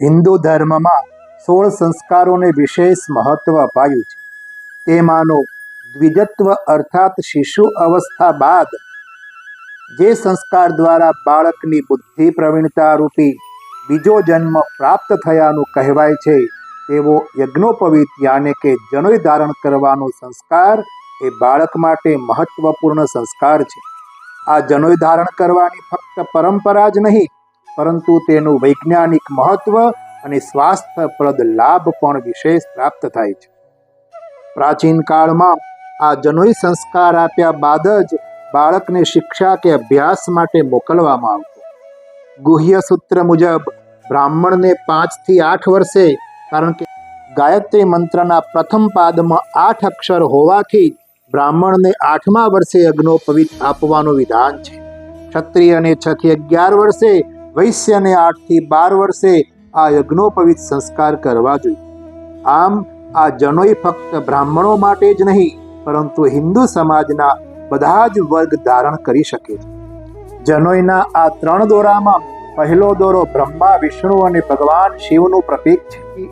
હિન્દુ ધર્મમાં સોળ સંસ્કારોને વિશેષ મહત્વ અપાયું છે. તેમાંનો દ્વિજત્વ અર્થાત શિશુ અવસ્થા બાદ જે સંસ્કાર દ્વારા બાળકની બુદ્ધિ પ્રવીણતા રૂપી બીજો જન્મ પ્રાપ્ત થયાનું કહેવાય છે, તેવો યજ્ઞોપવિત યાને કે જનોય ધારણ કરવાનો સંસ્કાર એ બાળક માટે મહત્વપૂર્ણ સંસ્કાર છે. આ જનોય ધારણ કરવાની ફક્ત પરંપરા જ નહીં પરંતુ તેનું વૈજ્ઞાનિક મહત્વ અને સ્વાસ્થ્યપ્રદ લાભ પણ વિશેષ પ્રાપ્ત થાય છે. પ્રાચીન કાળમાં આ જનોઈ સંસ્કાર આપ્યા બાદ જ બાળકને શિક્ષા કે અભ્યાસ માટે મોકલવામાં આવતો. ગુહ્ય સૂત્ર મુજબ બ્રાહ્મણને પાંચથી આઠ વર્ષે, કારણ કે ગાયત્રી મંત્રના પ્રથમ પાદમાં આઠ અક્ષર હોવાથી બ્રાહ્મણને આઠમા વર્ષે અગ્નોપવિત આપવાનું વિધાન છે. ક્ષત્રિયને છ થી અગિયાર વર્ષે વૈશ્યને આઠથી બાર વર્ષે આ યજ્ઞોપવિત સંસ્કાર કરવા જોઈએ. આમ, આ જનોઈ ફક્ત બ્રાહ્મણો માટે જ નહીં, પરંતુ હિન્દુ સમાજના બધા જ વર્ગ ધારણ કરી શકે છે. જનોઈના આ ત્રણ દોરામાં પહેલો દોરો બ્રહ્મા, વિષ્ણુ અને ભગવાન શિવનું પ્રતીક છે.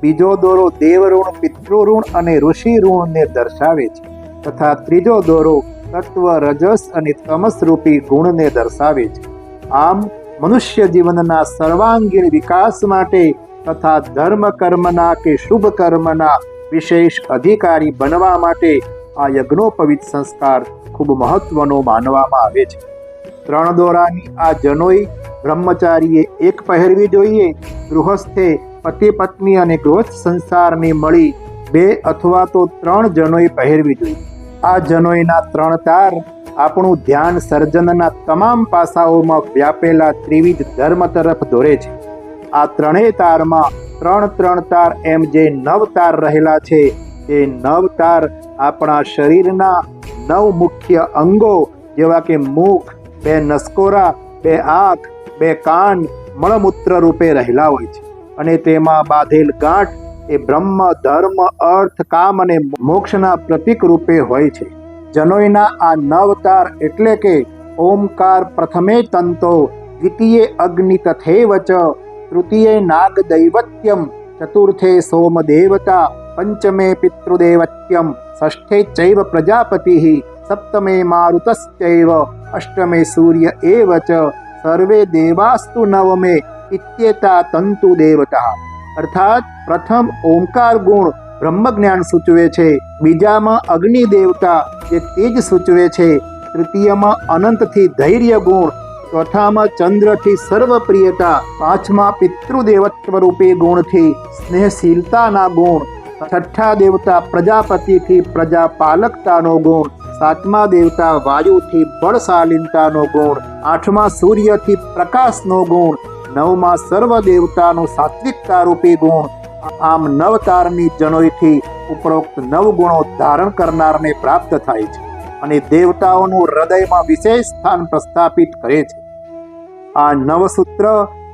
બીજો દોરો દેવઋણ, પિતૃઋણ અને ઋષિ ઋણને દર્શાવે છે. તથા ત્રીજો દોરો તત્વ, રજસ અને તમસ રૂપી ગુણને દર્શાવે છે. આમ મનુષ્ય જીવનના સર્વાંગીણ વિકાસ માટે તથા ધર્મ કર્મના કે શુભ કર્મના વિશેષ અધિકારી બનવા માટે આ યજ્ઞોપવિત સંસ્કાર ખૂબ મહત્વનો માનવામાં આવે છે. ત્રણ દોરાની આ જનોઈ બ્રહ્મચારીએ એક પહેરવી જોઈએ. ગૃહસ્થે પતિ, પત્ની અને ગૃહસ્થ સંસારની મળી બે અથવા તો ત્રણ જનોઈ પહેરવી જોઈએ. આ જનોઈના ત્રણ તાર આપણું ધ્યાન સર્જનના તમામ પાસાઓમાં વ્યાપેલા ત્રિવિધ ધર્મ તરફ દોરે છે. આ ત્રણેય તારમાં ત્રણ ત્રણ તાર એમ જે નવ તાર રહેલા છે એ નવ તાર આપણા શરીરના નવ મુખ્ય અંગો જેવા કે મુખ, બે નસકોરા, બે આંખ, બે કાન મળમૂત્ર રૂપે રહેલા હોય છે. અને તેમાં બાંધેલ ગાંઠ એ બ્રહ્મ, ધર્મ, અર્થ, કામ અને મોક્ષના પ્રતીક રૂપે હોય છે. જનોઈના આ નવતાર એટલે કે ઓમકાર પ્રથમે તંતો, દ્વિતીય અગ્નિ તથેવ ચ તૃતીય નાગ દૈવત્યમ ચતુર્થે સોમ દેવતા પંચમે પિતૃદેવત્યમ, ષષ્ઠે ચૈવ પ્રજાપતિ, સપ્તમે મારુતશ્ચૈવ, અષ્ટમે સૂર્ય એવ ચ સર્વે દેવાસ્તુ નવમે ઇત્યેતા તંતુ દેવતા. અર્થાત પ્રથમ ઓમકાર ગુણ બ્રહ્મજ્ઞાન સૂચવે છે. બીજામાં અગ્નિ દેવતા જે તેજ સૂચવે છે. તૃતીયમાં અનંતથી ધૈર્ય ગુણ, ચોથામાં ચંદ્રથી સર્વપ્રિયતા, પાંચમા પિતૃદેવત્વ રૂપી ગુણથી સ્નેહશીલતાના ગુણ, છઠ્ઠા દેવતા પ્રજાપતિથી પ્રજાપાલકતાનો ગુણ, સાતમા દેવતા વાયુથી બળશાલીનતાનો ગુણ, આઠમા સૂર્યથી પ્રકાશનો ગુણ, નવમા સર્વ દેવતાનો સાત્વિકતા રૂપી ગુણ આમ નવ તારની જનોઈથી ઉપરોક્ત નવ ગુણો ધારણ કરનારને પ્રાપ્ત થાય છે અને દેવતાઓનું હૃદયમાં વિશેષ સ્થાન પ્રસ્થાપિત કરે છે. આ નવસૂત્ર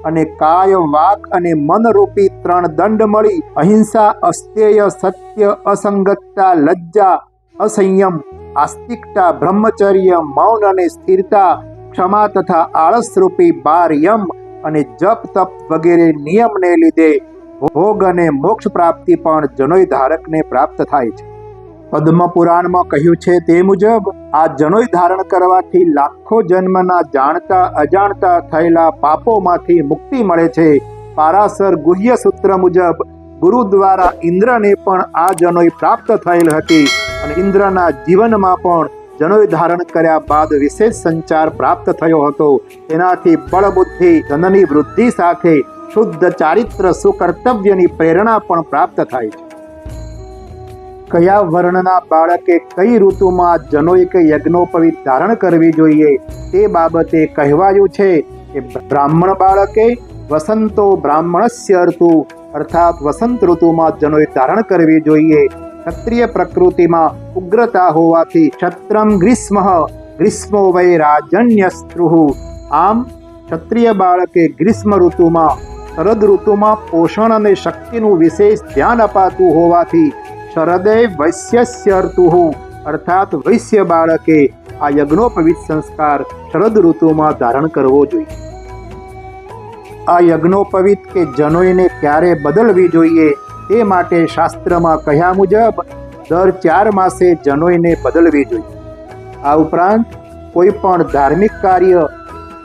અને કાય, વાક અને મનરૂપી ત્રણ દંડ મળી અહિંસા, અસ્તેય, સત્ય, અસંગતતા, લજ્જા, અસંયમ, આસ્તિકતા, બ્રહ્મચર્ય, મૌન અને સ્થિરતા, ક્ષમા તથા આળસરૂપી બાર યમ અને જપ તપ વગેરે નિયમને લીધે ભોગ અને મોક્ષ પ્રાપ્તિ પણ જનોય ધારકને પ્રાપ્ત થાય છે. પદ્મ પુરાણમાં કહ્યું છે તે મુજબ, આ જનોય ધારણ કરવાથી લાખો જન્મના જાણતા, અજાણતા થયેલા પાપોમાંથી મુક્તિ મળે છે. પારાસર ગુહ્ય સૂત્ર મુજબ ગુરુ દ્વારા ઇન્દ્રને પણ આ જનોય પ્રાપ્ત થયેલ હતી અને ઇન્દ્રના જીવનમાં પણ જનોય ધારણ કર્યા બાદ વિશેષ સંચાર પ્રાપ્ત થયો હતો. તેનાથી બળબુદ્ધિ, ધનની વૃદ્ધિ સાથે શુદ્ધ ચારિત્ર સુકર્તવ્યની પ્રેરણા પણ પ્રાપ્ત થાય. છે કયા વર્ણના બાળકે કઈ ઋતુમાં જનોય કે યજ્ઞોપવિત ધારણ કરવી જોઈએ તે બાબતે કહેવાયું છે કે બ્રાહ્મણ બાળકે વસંતો બ્રાહ્મણસ્ય ઋતુ અર્થાત વસંત ઋતુમાં જનોય ધારણ કરવી જોઈએ. ક્ષત્રિય પ્રકૃતિમાં ઉગ્રતા હોવાથી ક્ષત્રમ ગ્રીષ્મ, ગ્રીષ્મો વૈ રાજન્યસ્ત્રુઃ આમ, ક્ષત્રિય બાળકે ગ્રીષ્મ ઋતુમાં શરદ ઋતુમાં પોષણ અને શક્તિનું વિશેષ ધ્યાન અપાતું હોવાથી શરદે વૈશ્યસ્ય ઋતુઃ અર્થાત વૈશ્ય બાળકે આ યજ્ઞોપવિત સંસ્કાર શરદ ઋતુમાં ધારણ કરવો જોઈએ. આ યજ્ઞોપવિત કે જનોઈને ક્યારે બદલવી જોઈએ તે માટે શાસ્ત્રમાં કહ્યા મુજબ દર ચાર માસે જનોઈને બદલવી જોઈએ. આ ઉપરાંત કોઈ પણ ધાર્મિક કાર્ય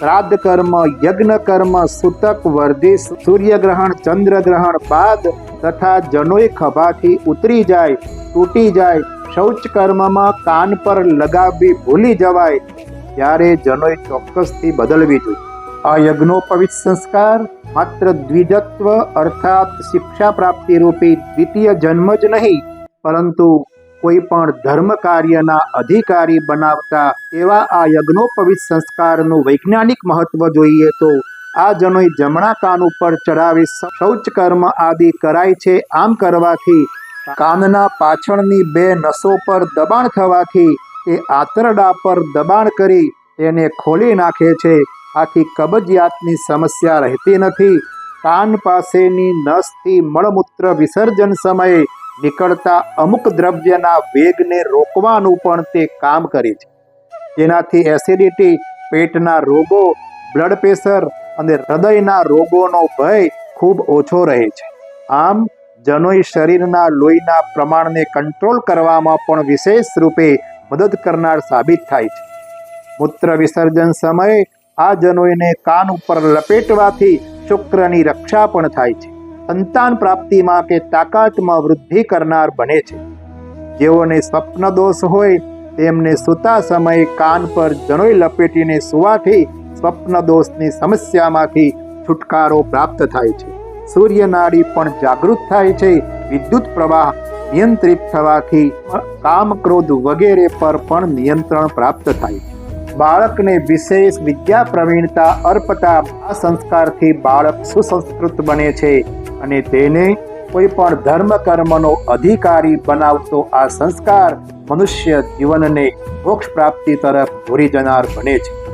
શ્રાદ્ધ કર્મ, યજ્ઞ કર્મ, સૂતક વર્ધિ સૂર્યગ્રહણ, ચંદ્રગ્રહણ બાદ તથા જનોઈ ખભાથી ઉતરી જાય, તૂટી જાય, શૌચ કર્મમાં કાન પર લગાવી ભૂલી જવાય, ત્યારે જનોઈ ચોક્કસથી બદલવી જોઈએ. આ યજ્ઞોપવિત સંસ્કાર માત્ર દ્વિજત્વ અર્થાત શિક્ષા પ્રાપ્તિ રૂપી દ્વિતીય જન્મ જ નહીં, પરંતુ કોઈ પણ ધર્મ કાર્યના અધિકારી બનાવતા એવા આ યજ્ઞોપવિત સંસ્કારનું વૈજ્ઞાનિક મહત્વ જોઈએ તો આ જનોઈ જમણા કાન ઉપર ચડાવી શૌચ કર્મ આદિ કરાય છે. આમ કરવાથી કાનના પાછળની બે નસો પર દબાણ થવાથી તે આંતરડા પર દબાણ કરી તેને ખોલી નાખે છે. આથી કબજિયાતની સમસ્યા રહેતી નથી. કાન પાસેની નસથી મળમૂત્ર વિસર્જન સમયે નીકળતા અમુક દ્રવ્યના વેગને રોકવાનું પણ તે કામ કરે છે. જેનાથી એસિડિટી, પેટના રોગો, બ્લડ પ્રેશર અને હૃદયના રોગોનો ભય ખૂબ ઓછો રહે છે. આમ, જનોઈ શરીરના લોહીના પ્રમાણને કંટ્રોલ કરવામાં પણ વિશેષ રૂપે મદદ કરનાર સાબિત થાય છે. મૂત્ર વિસર્જન સમયે આ જનોઈને કાન ઉપર લપેટવાથી શુક્રની રક્ષા પણ થાય છે. સંતાન પ્રાપ્તિમાં કે તાકાતમાં વૃદ્ધિ કરનાર બને છે. જેઓને સ્વપ્ન દોષ હોય, તેમને સૂતા સમયે કાન પર જનોઈ લપેટીને સુવાથી સ્વપ્ન દોષની સમસ્યામાંથી છુટકારો પ્રાપ્ત થાય છે. સૂર્યનાડી પણ જાગૃત થાય છે. વિદ્યુત પ્રવાહ નિયંત્રિત થવાથી કામ ક્રોધ વગેરે પર પણ નિયંત્રણ પ્રાપ્ત થાય છે. બાળકને વિશેષ વિદ્યા પ્રવીણતા અર્પતા આ સંસ્કારથી બાળક સુસંસ્કૃત બને છે. અને તેને કોઈ પણ ધર્મ કર્મનો અધિકારી બનાવતો આ સંસ્કાર મનુષ્ય જીવનને મોક્ષ પ્રાપ્તિ તરફ દોરી જનાર બને છે.